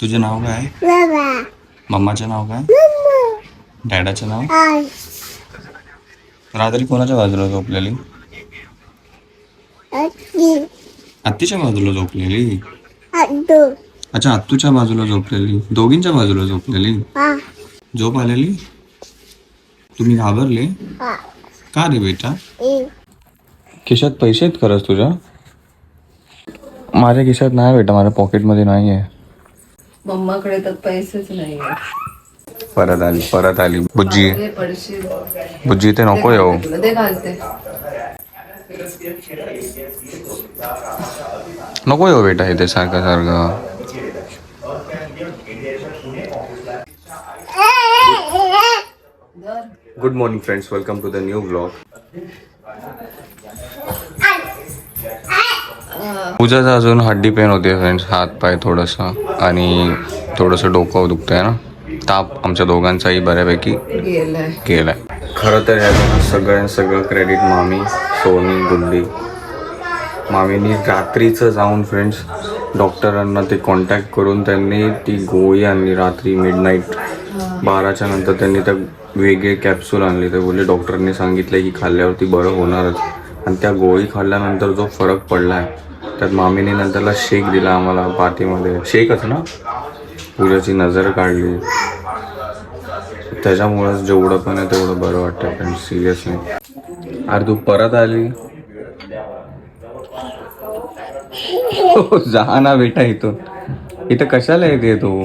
तुझे नाव काय? मम्माचं नाव काय? डॅडाचं नाव? रात्री कोणाच्या बाजूला झोपलेली? आत्तीच्या बाजूला झोपलेली? अच्छा आत्तूच्या बाजूला झोपलेली. दोघींच्या बाजूला झोपलेली? झोप आलेली? तुम्ही घाबरले? का रे बेटा? खिशात पैसे आहेत खरंच तुझ्या? माझ्या खिशात नाही बेटा माझ्या पॉकेटमध्ये नाही आहे मम्माकडे तर पैसेच नाही परत आली परत आली. बुज्जी. बुज्जी इथे नको येऊ. ते घालते. नको येऊ बेटा इथे सारखं सारखं. Good morning friends welcome to the new blog पूजाचा अजून हड्डी पेन होते फ्रेंड्स हात पाय थोडंसं आणि थोडंसं डोकं दुखतंय ना. ताप आमच्या दोघांचाही बऱ्यापैकी गेलाय. केलाय खरं तर ह्या सगळ्या सगळं क्रेडिट मामी सोनी गुड्डी मामीनी रात्रीचं जाऊन फ्रेंड्स डॉक्टरांना ते कॉन्टॅक्ट करून त्यांनी ती गोळी आणली रात्री मिड नाईट बाराच्या नंतर त्यांनी त्या वेगळे कॅप्सूल आणले. ते बोलले डॉक्टरने सांगितलं की खाल्ल्यावरती बरं होणारच. आणि त्या गोळी खाल्ल्यानंतर जो फरक पडला आहे त्यात मामीने नंतरला शेक दिला आम्हाला पार्टीमध्ये शेकच ना? पूजाची नजर काढली. त्याच्यामुळेच जेवढं पण आहे तेवढं बरं वाटतं पण सिरियसली अरे तू परत आली? हो, जा ना बेटा इथून. इथं कशाला येते तू?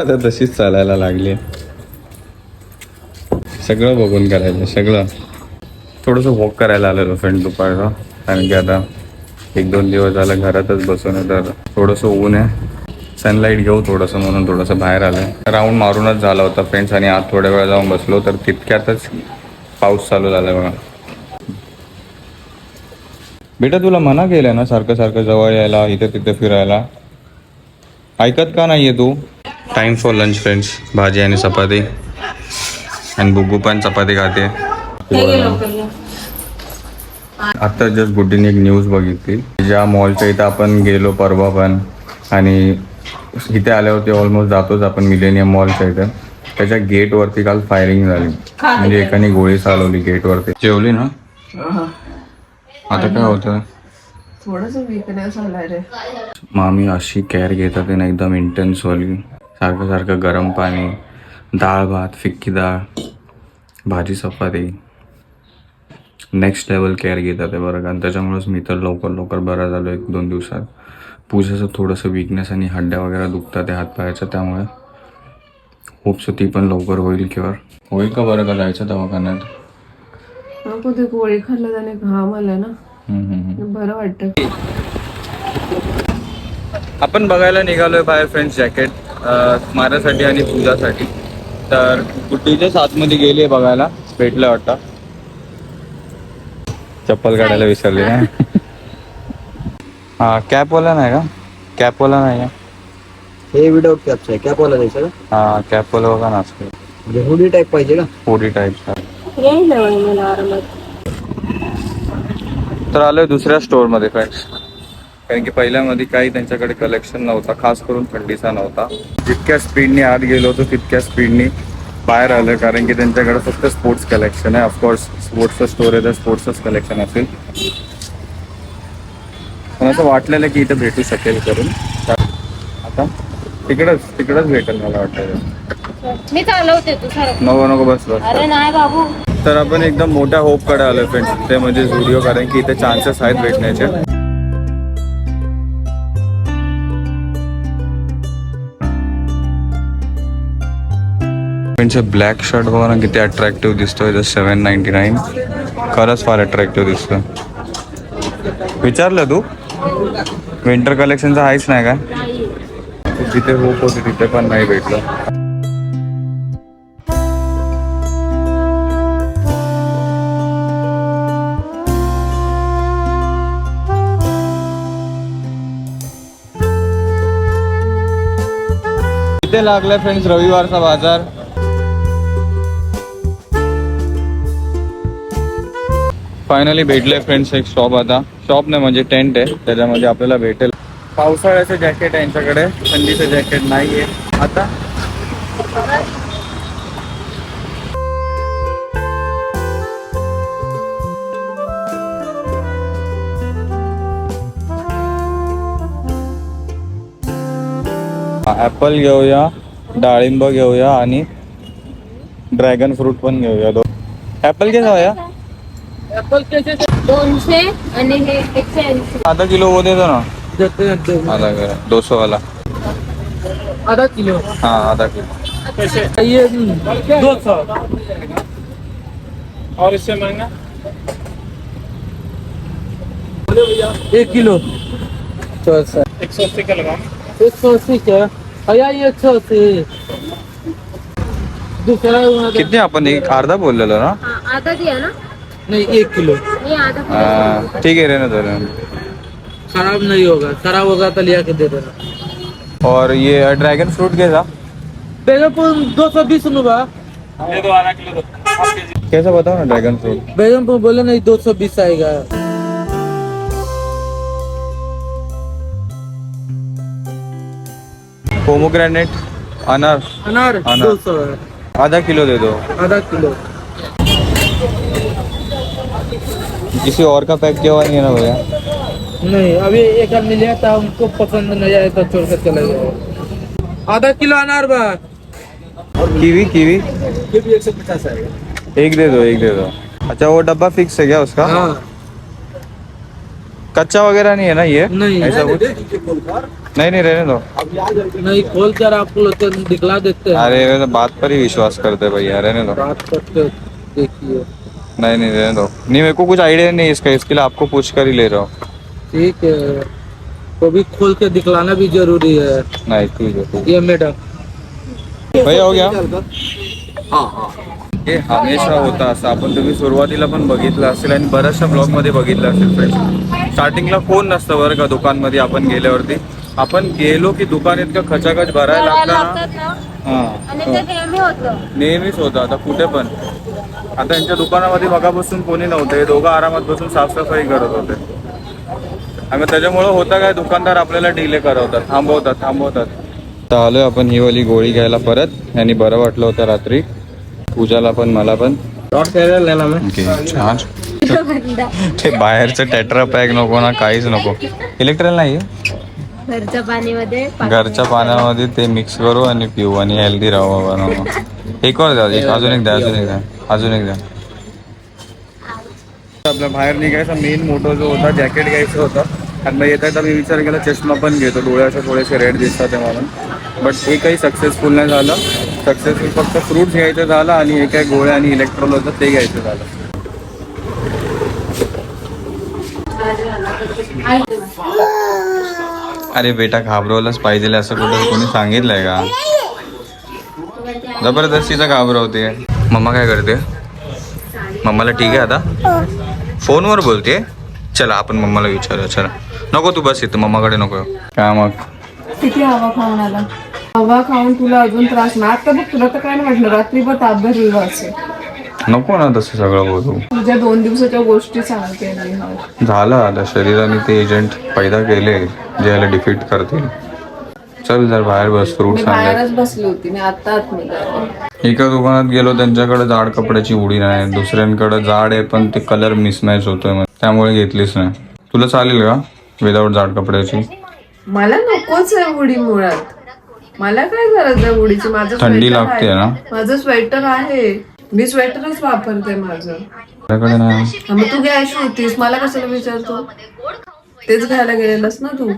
आता तशीच चालायला लागली. सगळं बघून करायचं सगळं. थोडंसं वॉक करायला आलेलो फ्रेंड दुपारचा. कारण की आता एक दोन दिवस झालं घरातच बसून आहे तर थोडंसं ऊन आहे. सनलाईट घेऊ थोडंसं म्हणून थोडंसं बाहेर आलं राऊंड मारूनच झाला होता फ्रेंड्स आणि आत थोड्या वेळ जाऊन बसलो तर तितक्यातच पाऊस चालू झाला बघा. बेटा तुला मना केलं ना सारखं सारखं जवळ यायला इथे तिथे फिरायला? ऐकत का नाहीये तू? टाइम फॉर लंच फ्रेंड्स भाजी आणि चपाती. आणि बुगू पण चपाती खाते. आता जस्ट गुड्डीने एक न्यूज बघितली. ज्या मॉलच्या इथं आपण गेलो परवा पण आणि इथे आल्यावरती ऑलमोस्ट जातोच आपण मिलेनियम मॉलच्या इथं. त्याच्या गेटवरती काल फायरिंग झाली. म्हणजे एकाने गोळी चालवली गेटवरती जेवली ना? आता काय होतं? मामी अशी केअर घेतात एकदम इंटेन्स वाली. सारखं सारखं गरम पाणी डाळ भात फिक्की डाळ भाजी चपाती. नेक्स्ट लेवल केअर घेतात आहे बरं का आणि त्याच्यामुळेच मी तर लवकर लवकर बरा झालो एक दोन दिवसात. पूजेचं थोडंसं विकनेस आणि हड्ड्या वगैरे दुखतात आहे हातपायाच्या त्यामुळे होपसो ती पण लवकर होईल किंवा होईल का बरं का जायचं दवाखान्यात? नको ते गोळी खाल्लं त्याने घाम आला ना. बरं वाटतं. आपण बघायला निघालोय बाहेर फ्रेंड्स जॅकेट माझ्यासाठी आणि पूजासाठी. तर गुड्डीच्याच आतमध्ये गेली बघायला. भेटलं वाटतं. चप्पल काढायला विसरली ना. हा कॅपवाला नाही का? कॅपवाला नाही का हे विदाउट कॅपचं आहे. कॅप वाला द्यायचं का हा कॅपवाला बघा ना असं म्हणजे हुडी टाईप पाहिजे का फोडी टाईपचा येईल तर आलोय दुसऱ्या स्टोअरमध्ये फ्रेंड्स कारण की पहिल्यामध्ये काही त्यांच्याकडे कलेक्शन नव्हता खास करून थंडीचा नव्हता. जितक्या स्पीडने आत गेलो होतो तितक्या स्पीडने बाहेर आलं कारण की त्यांच्याकडे फक्त स्पोर्ट्स कलेक्शन आहे. ऑफकोर्स स्पोर्ट्सचं स्टोअर आहे तर स्पोर्ट्सच कलेक्शन असेल. पण असं वाटलेलं की इथं भेटू शकेल करून. आता तिकडंच तिकडंच भेटेल मला वाटतं. मी चालवते नको नको बस बस. अरे नाही बाबू. तर आपण एकदम मोठ्या होपकडे आलोय फ्रेंड्स ते म्हणजे झुडिओ कारण की इथे चान्सेस आहेत भेटण्याचे. यांचा ब्लॅक शर्ट बघा ना किती अट्रॅक्टिव्ह दिसतोय जस्ट सेवन नाईन्टी नाईन खरंच फार अट्रॅक्टिव्ह दिसतो विचारलं तू? विंटर कलेक्शनचा आहेच नाही का जिथे होप होती तिथे पण नाही भेटलं. लागलाय फ्रेंड्स रविवारचा बाजार. फायनली भेटले फ्रेंड्स एक शॉप आता. शॉप नाही म्हणजे टेंट आहे. त्याच्यामध्ये आपल्याला भेटेल. पावसाळ्याचं जॅकेट आहे यांच्याकडे. थंडीचं जॅकेट नाही आहे आता? ॲपल घेऊया डाळिंब घेऊया आणि ड्रॅगन फ्रूट पण घेऊया. दोन ॲपल घे जाऊया दोनशे आणि हे एकशे ऐंशी आधा किलो वो दे दो ना। आधा किलो। दो सौ वाला। आधा किलो? हाँ आधा किलो। ये दो सौ। और इससे महँगा? एक किलो। एक सौ अस्सी का लगाओ। एक सौ अस्सी क्या? भैया ये एक सौ अस्सी। दूसरा किती आपण एक अर्धा बोललेलो ना। हा, आधा दिया ना। नहीं एक किलो। हा, ठीक है रे ना तर खराब नहीं होगा खराब होगा तो लिया के दे देना। और ये ड्रैगन फ्रूट जा बेगमपुर दो सौ बीस रुपया। दो दो जी कैसा बताओ ना ड्रैगन फ्रूट? बेगमपुर बोले नहीं दो सौ बीस आएगा। पोमोग्रेनेट अनार। अनार अनार। दो सौ आधा किलो दे दो। आधा किलो। किसी और का पैक किया हुआ नहीं है ना भैया? नहीं अभी एक आदमी लिया था उनको पसंद नहीं आया तो छोड़ कर चले गए आधा किलो अनार बा कीवी कीवी? भी एक सौ पचास आएगा एक दे दो एक दे दो। अच्छा वो डब्बा फिक्स है क्या उसका? हाँ। कच्चा वगैरह नहीं है ना ये? नहीं। ऐसा कुछ? नहीं नहीं रहने दो। नहीं खोल कर आपको लोग तो दिखला देते हैं। अरे तो बात पर ही विश्वास करते भैया रहने दो। बात करते देखिए। नहीं नहीं रहने दो। नहीं मेरे को कुछ आइडिया नहीं है इसका इसके लिए आपको पूछ कर ही ले रहा हूँ। ठीक है। वो भी खोल के दिखलाना भी जरूरी है। नाही ठीक आहे ठीक ये मैडम. भैया हो गया? हे हमेशा होता असं आपण तुम्ही सुरुवातीला पण बघितलं असेल आणि बऱ्याचशा ब्लॉगमध्ये बघितलं असेल फ्रेंड्स स्टार्टिंगला कोण नसतं बरं का दुकानमध्ये आपण गेल्यावरती. आपण गेलो की दुकान इतकं खचाखच भरायला लागतं ना. हा आणि ते नेहमी होतं. नेहमीच होतं. आता कुठे पण. आता यांच्या दुकानामध्ये बघापासून कोणी नव्हतं. हे दोघं आरामात बसून साफसफाई करत होते. आणि त्याच्यामुळं होतं काय? दुकानदार आपल्याला डिले करवतात थांबवतात थांबवतात. तर आलोय आपण ही वाली गोळी घ्यायला परत. यांनी बरं वाटलं होतं रात्री. पूजाला पण मला पण. छान. ते बाहेरचं टेट्रा पॅक नको ना काहीच नको. इलेक्ट्रिक नाही घरच्या पाणीमध्ये घरच्या पाण्यामध्ये ते मिक्स करू आणि पिऊ आणि हेल्दी राहू बाबा एक वर द्या एक अजून एक द्या अजून एक द्या अजून एक द्या आपल्या बाहेर निघायचा मेन मोठो जो होता जॅकेट घ्यायचं होतं. आणि मग येता येता मी विचार केला चष्मा पण घेतो. डोळ्याचे थोडेसे रेड दिसतात ते म्हणून. बट हे काही सक्सेसफुल नाही झालं. सक्सेसफुल फक्त फ्रूट्स घ्यायचं झालं आणि हे काय गोळ्या आणि इलेक्ट्रॉल होतं ते घ्यायचं झालं. अरे बेटा घाबरवलंच पाहिजे असं कुठं कोणी सांगितलंय का? जबरदस्तीचं घाबरवते मम्मा काय करते? मम्माला ठीक आहे आता? फोनवर बोलते? चला आपण मम्माला विचारूया. चला. नको तू बस इथं मम्माकडे नको. काय मग? किती हवा खाऊन आला? हवा खाऊन तुला अजून त्रास ना आता बघ तुला तर काय नाही वाटलं? रात्रीभर ताप भरलेलं असेल. नको ना तसं सगळं बोलू. तुझ्या दोन दिवसाच्या गोष्टी सांगते. झालं आता शरीराने ते एजंट पैदा केले जे याला डिफीट करतील. चल जर बाहेर बस फ्रूट्स मी बाहेरच बसली होती मी आता आत निघाले. एका दुकानात गेलो त्यांच्याकडे जाड कपड्याची उडी नाही. दुसऱ्यांकडे जाड आहे पण ते कलर मिसमॅच होतोय मग त्यामुळे घेतलीच नाही. तुला चालेल का विदाऊट जाड कपड्याची? मला नकोच आहे उडी मुळात. मला काय गरज आहे उडीची? माझं थंडी लागते आहे. ना? माझं स्वेटर आहे. मी स्वेटरच वापरते माझं. माझ्याकडे नाही हा, मग तू घ्यायची होतीस. मला कशाला विचारतो? तेच घ्यायला गेलेलास ना तू.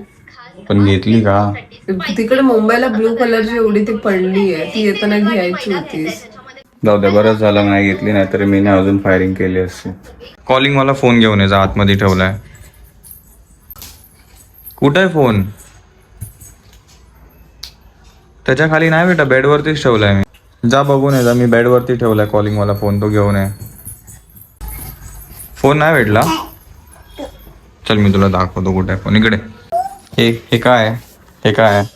पण घेतली का? तिकडे मुंबईला ब्लू कलरची एवढी ती पडली आहे ती येताना घ्यायची होतीस. जाऊ दे बरंच झालं नाही घेतली नाही तरी मी नाही अजून फायरिंग केली असते. कॉलिंग मला फोन घेऊन ये जा आतमध्ये ठेवलाय. कुठं आहे फोन त्याच्याखाली नाही बेटा बेडवरतीच ठेवलाय मी. जा बघून ये जा मी बेडवरती ठेवलाय कॉलिंग मला फोन तो घेऊन ये. फोन नाही भेटला? चल मी तुला दाखवतो कुठे आहे फोन इकडे. हे हे काय आहे? हे काय आहे?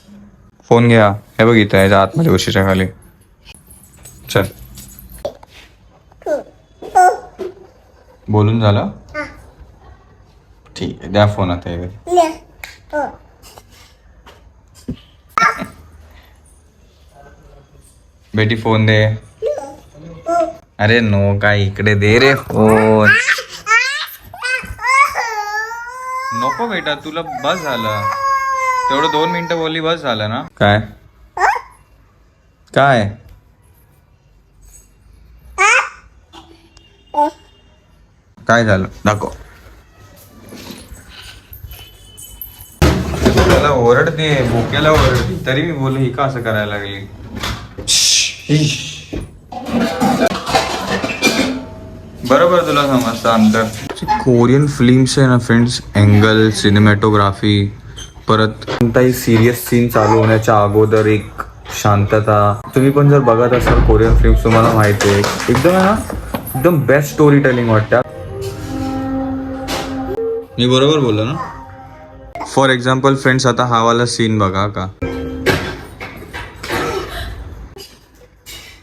फोन घ्या. हे बघ इथं याच्या आतमध्ये उशीच्या खाली. चल. बोलून झालं? ठीक आहे द्या फोन आता बेटी फोन दे. अरे नो काय इकडे दे रे. फोन नको बेटा तुला बस झालं. तेवढं दोन मिनिटं बोलली बस झालं ना. काय? काय? काय झालं? दाखव. त्याला ओरडते भोक्याला ओरडते. तरी मी बोलू ही का असं करायला लागली? बरोबर तुला समजतं अंतर. कोरियन फिल्म्स आहे ना फ्रेंड्स अँगल सिनेमॅटोग्राफी परत कोणताही सिरियस सीन चालू होण्याच्या अगोदर एक शांतता. तुम्ही पण जर बघत असाल कोरियन फिल्म्स तुम्हाला माहिती आहे एकदम आहे ना एकदम बेस्ट स्टोरी टेलिंग वाटतं. मी बरोबर बोललो ना? फॉर एक्झाम्पल फ्रेंड्स आता हा वाला सीन बघा का?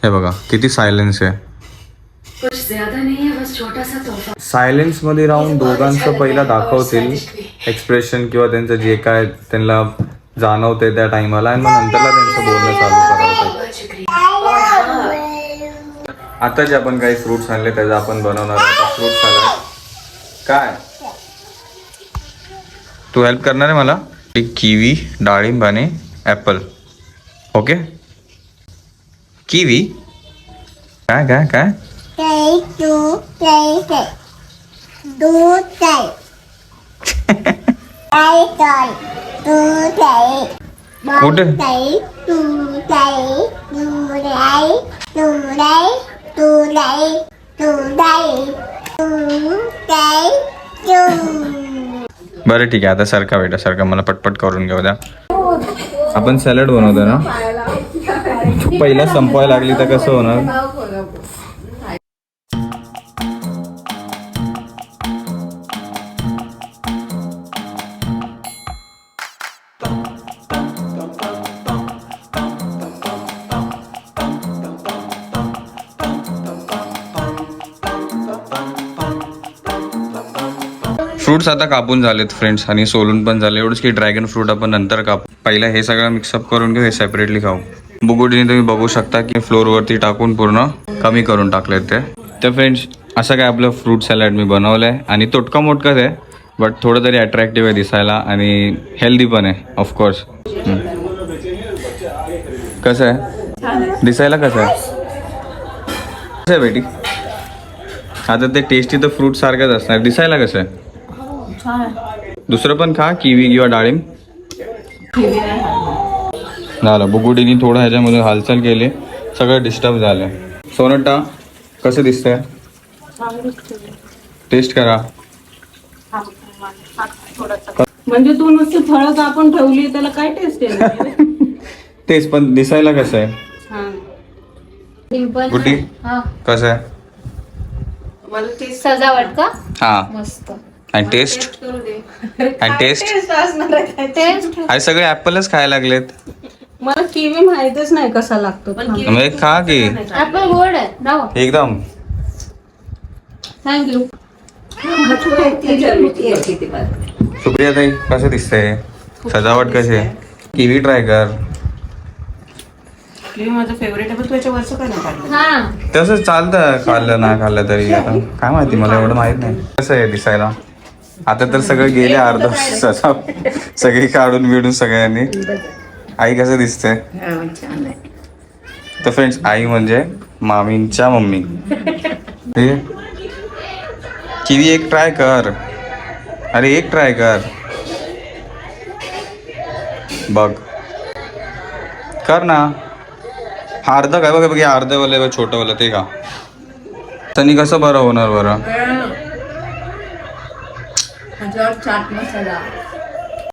हे बघा किती सायलेन्स आहे. सायलेन्समध्ये राहून दोघांचं पहिला दाखवतील एक्सप्रेशन किंवा त्यांचं जे काय त्यांना जाणवते त्या टाइमाला आणि मग नंतरला त्यांचं बोलणं चालू करावं आता जे आपण काही फ्रुट्स आणले त्याचं आपण बनवणार आहोत. फ्रूट सॅलड काय? तू हेल्प करणार आहे मला? किवी डाळिंब आणि ॲपल ओके किवी काय काय काय Đu बरं ठीक आहे आता सारखा बेटा सारखा मला पटपट करून घेऊ द्या आपण सॅलड बनवतो ना पहिला संपवायला लागली तर कसं होणार? फ्रुट्स आता कापून झालेत फ्रेंड्स आणि सोलून पण झाले. एवढंच की ड्रॅगन फ्रूट आपण नंतर कापू. पहिला हे सगळं मिक्सअप करून घेऊ हे सेपरेटली खाऊ. बुगुडीने तुम्ही बघू शकता की फ्लोअरवरती टाकून पूर्ण कमी करून टाकलेत ते. तर फ्रेंड्स असं काय आपलं फ्रूट सॅलड मी बनवलं आहे आणि तोटका मोटकाच आहे बट थोडं तरी अट्रॅक्टिव्ह आहे दिसायला आणि हेल्दी पण आहे ऑफकोर्स कसं आहे? दिसायला कसं आहे? कसं आहे बेटी? आता ते टेस्टी तर फ्रूट सारखंच असणार. दिसायला कसं आहे? दुसरं पण खा किवी किंवा डाळिंब. झालं. बुगुडीनी थोडं ह्याच्यामधून हालचाल केली. सगळं डिस्टर्ब झालं. सोनटा कसं दिसतंय? टेस्ट करा. म्हणजे तू नुसती फळं कापून ठेवली त्याला काय टेस्ट आहे? तेच पण दिसायला कसं आहे? गुड्डी हा. कसं आहे? मला टेस्ट सजावट का? हां. मस्त. आणि टेस्ट आणि टेस्ट सगळे ॲपलच खायला लागलेत. मला किवी माहितच नाही कसा लागतो. मग एक खा की. ऍपल गोड आहे. एकदम. थँक्यू सुप्रिया ताई कसं दिसतंय सजावट कशी आहे? किवी ट्राय कर. किवी माझं फेवरेट आहे पण तू याच्यावरचं काय नाही काढलं? हा. तसं चालतं खाल्लं ना खाल्लं तरी. आता काय माहिती मला एवढं माहीत नाही. कसं आहे दिसायला? आता तर सगळं गेले अर्ध. सगळी काढून बिडून सगळ्यांनी. आई कसं दिसते? तर फ्रेंड्स आई म्हणजे मामींच्या मम्मी. हे? किवी एक ट्राय कर. अरे एक ट्राय कर. बघ. कर ना. हा अर्ध काय? बघा बघ अर्ध वाले छोटं वाला ते का? त्यांनी कसं बरं होणार बरं?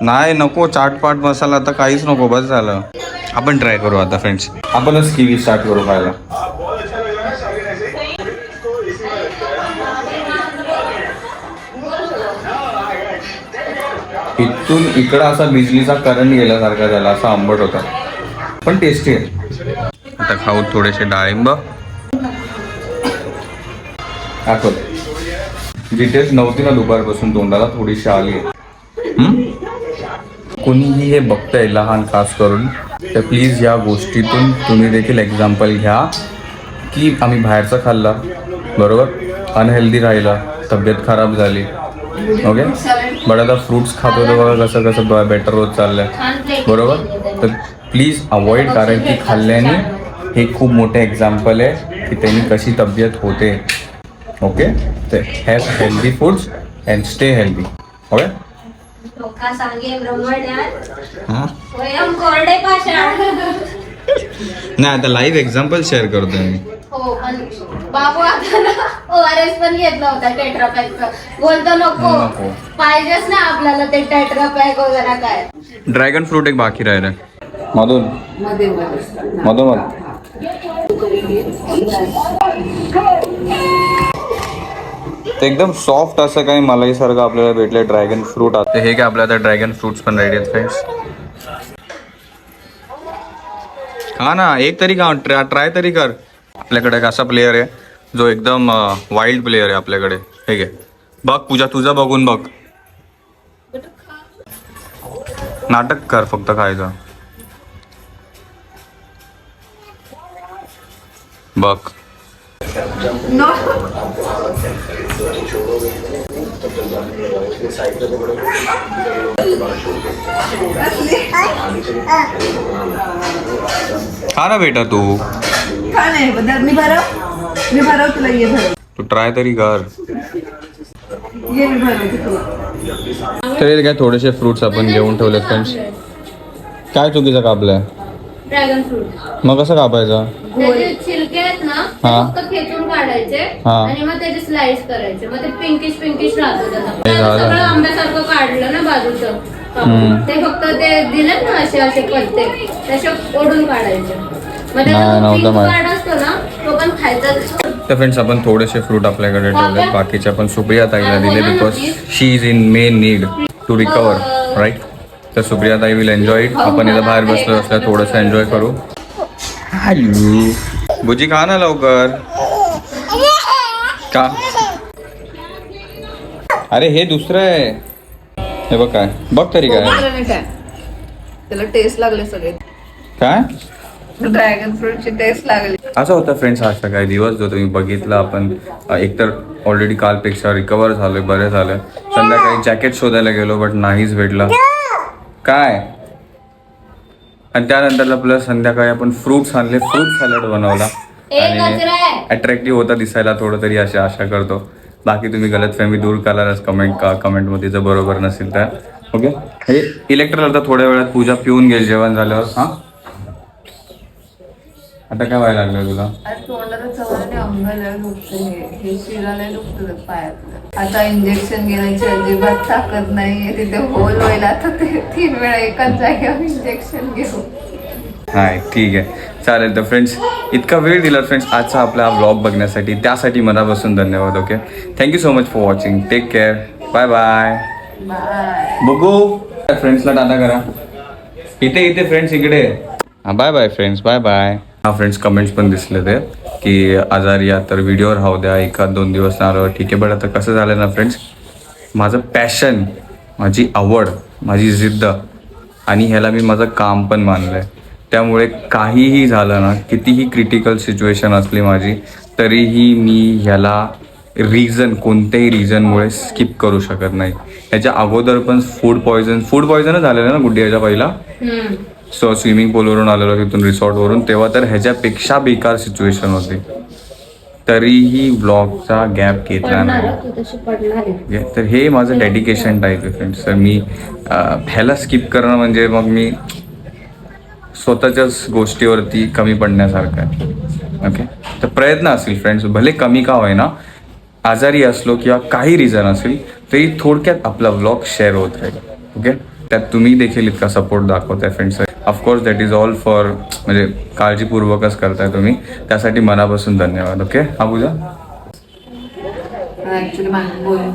नाही नको. चाटपाट मसाला आता काहीच नको. बस झालं. आपण ट्राय करू आता फ्रेंड्स आपणच किवी स्टार्ट करू खायला. इथून इकडं असा बिजलीचा करंट गेल्यासारखा झाला असा आंबट होता. पण टेस्टी आहे. आता खाऊ थोडेसे डाळिंब. आठवत जी टेस्ट नव्हती ना दुपारपासून तोंडाला थोडीशी आली. आहे कोणीही हे बघतंय लहान खास करून तर प्लीज या गोष्टीतून तुम्ही देखील एक्झाम्पल घ्या की आम्ही बाहेरचं खाल्ला बरोबर? अनहेल्दी राहिला तब्येत खराब झाली ओके बट आता फ्रुट्स खातो तर बघा कसं कसं बेटर होत चाललंय बरोबर? तर प्लीज अवॉइड कारण की खाल्ल्याने हे खूप मोठे एक्झाम्पल आहे की त्यांनी कशी तब्येत होते ओके तर have healthy foods and stay healthy okay धोका सांगे हां? कोरडे पाषाण. नाही आता लाईव्ह एक्झाम्पल शेअर करतोय मी. हो पण बाबू आता ना ओआरएस पण घेतला होता टेट्रा पॅकचा बोलतो नको. नको. पाहिजेच ना आपल्याला ते टेट्रा पॅक वगैरे काय. ड्रॅगन फ्रूट एक बाकी राहिलं. मधून. मधोमध ते एकदम सॉफ्ट असं काही मलाई सारखं आपल्याला भेटलं ड्रॅगन फ्रूट आता. हे काय आपल्या आता ड्रॅगन फ्रुट्स पण रेडी आहेत फ्रेंड्स हा ना एक तरी का ट्राय ट्राय तरी कर. आपल्याकडे एक असा प्लेअर आहे जो एकदम वाईल्ड प्लेअर आहे आपल्याकडे. हे घे. बघ पूजा तुझं बघून बघ. नाटक कर फक्त खायचं. बघ. खा ना बेटा तू. का नाही मी भरव मी भरव तुला ये भरव. तू ट्राय तरी कर. ये मी तरी काय थोडेसे फ्रुट्स आपण घेऊन ठेवलेत फ्रेंड्स काय चुकीचं कापलंय? ड्रॅगन फ्रूट मग कसं कापायचं? त्याचे छिलके आहेत ना हा. काढायचे हा. आणि मग त्याचे स्लाइस करायचे. मग ते पिंकिश पिंकिश राहतं त्याचा हे झालं. सगळं आंब्यासारखं काढलं ना बाजूचं. हम्म. ते फक्त ते ना असे असे पत्ते. तसे ओढून काढायचे. मग नाही, त्याचा नव्हतं पिंक माहीत. कार्ड असतो ना तो पण खायचा. असतो. तर फ्रेंड्स आपण थोडेसे फ्रूट आपल्याकडे ठेवले बाकीचे आपण सुप्रिया ताईला दिले because she is in main need to recover right तर सुप्रिया ताई विल एन्जॉय इट आपण इथं बाहेर बसलो असल्या थोडंसं एन्जॉय करू. हॅलो भुजी खा ना लवकर. का? अरे हे दुसरं आहे. हे बघ काय. बघ तरी काय. नाही काय. त्याला टेस्ट लागले सगळे. काय? ड्रॅगन फ्रूटची टेस्ट लागली. असा होता फ्रेंड्स आज काही दिवस जो तुम्ही बघितला आपण. अ, एकतर ऑलरेडी कालपेक्षा रिकवर झालोय बरे झालं संध्याकाळी जॅकेट शोधायला गेलो बट नाहीच भेटला. काय? आणि त्यानंतर आपलं संध्याकाळी आपण फ्रुट्स आणले. फ्रूट सॅलड बनवला. आणि आहे. अट्रॅक्टिव्ह होता दिसायला थोडं तरी अशी आशा करतो. बाकी तुम्ही गलत फॅमी दूर करालच कमेंट का कमेंटमध्ये जर बरोबर नसेल तर. ओके हे इलेक्ट्रिक आता थोड्या वेळात पूजा पिऊन घेईल जेवण झाल्यावर. हां? आता काय व्हायला लागलं तुला? आता इंजेक्शन घेण्याची अजिबात ताकद नाहीये. तिथे होल व्हायला आता ते तीन वेळा एकाच जागेवर इंजेक्शन घेऊ हाय ठीक आहे. चालेल तर फ्रेंड्स इतका वेळ दिला फ्रेंड्स आजचा आपला व्लॉग बघण्यासाठी. त्यासाठी मनापासून धन्यवाद okay thank you so much for watching take care bye bye बघू. फ्रेंड्सला टाटा करा. इथे इथे फ्रेंड्स इकडे. हां bye bye friends bye bye हा फ्रेंड्स कमेंट्स पण दिसले ते की आजारी या तर व्हिडिओ राहू द्या. एखाद दोन दिवस आलो ठीक आहे बट आता कसं झालं ना फ्रेंड्स माझं पॅशन माझी आवड माझी जिद्द आणि ह्याला मी माझं काम पण मानलं आहे त्यामुळे काहीही झालं ना कितीही क्रिटिकल सिच्युएशन असली माझी तरीही मी ह्याला रिझन कोणत्याही रिझनमुळे स्किप करू शकत नाही. ह्याच्या अगोदर पण फूड पॉयझन फूड पॉयझनच झालेलं ना गुड्डी ह्याच्या पहिला. सो स्विमिंग पूलवरून आलेलो तिथून रिसॉर्टवरून तेव्हा तर ह्याच्यापेक्षा बेकार सिच्युएशन होती. तरीही ब्लॉगचा गॅप घेतला नाही. तर हे माझं डेडिकेशन टाईप आहे फ्रेंड्स तर मी ह्याला स्किप करणं म्हणजे मग मी स्वतःच्याच गोष्टीवरती कमी पडण्यासारखं आहे. ओके तर प्रयत्न असेल फ्रेंड्स भले कमी का होईना आजारी असलो किंवा काही रिझन असेल तरी थोडक्यात आपला व्लॉग शेअर होत राहील. ओके त्यात तुम्ही देखील इतका support दाखवताय friends of course that is all for म्हणजे काळजीपूर्वकच करताय तुम्ही. त्यासाठी मनापासून धन्यवाद. ओके हा पूजा ऍक्च्युली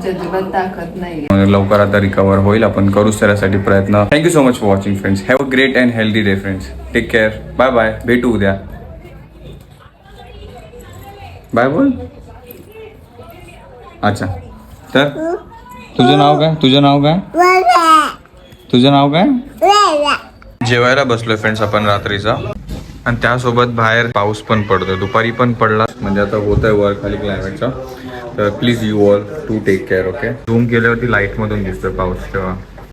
अजिबात ताकद नाही लवकर आता रिकवर होईल. आपण करूच त्यासाठी प्रयत्न. Thank you so much for watching friends have a great and healthy day friends take care bye bye भेटू उद्या बाय बोल अच्छा तर तुझं नाव काय? तुझं नाव काय? तुझं नाव काय? जेवायला बसलोय फ्रेंड्स आपण रात्रीचा. आणि त्यासोबत बाहेर पाऊस पण पडतोय. दुपारी पण पडला. म्हणजे आता होत आहे वर खाली क्लायमेटचा तर please you all to take care okay zoom केल्यावरती लाईटमधून दिसतं पाऊस तेव्हा.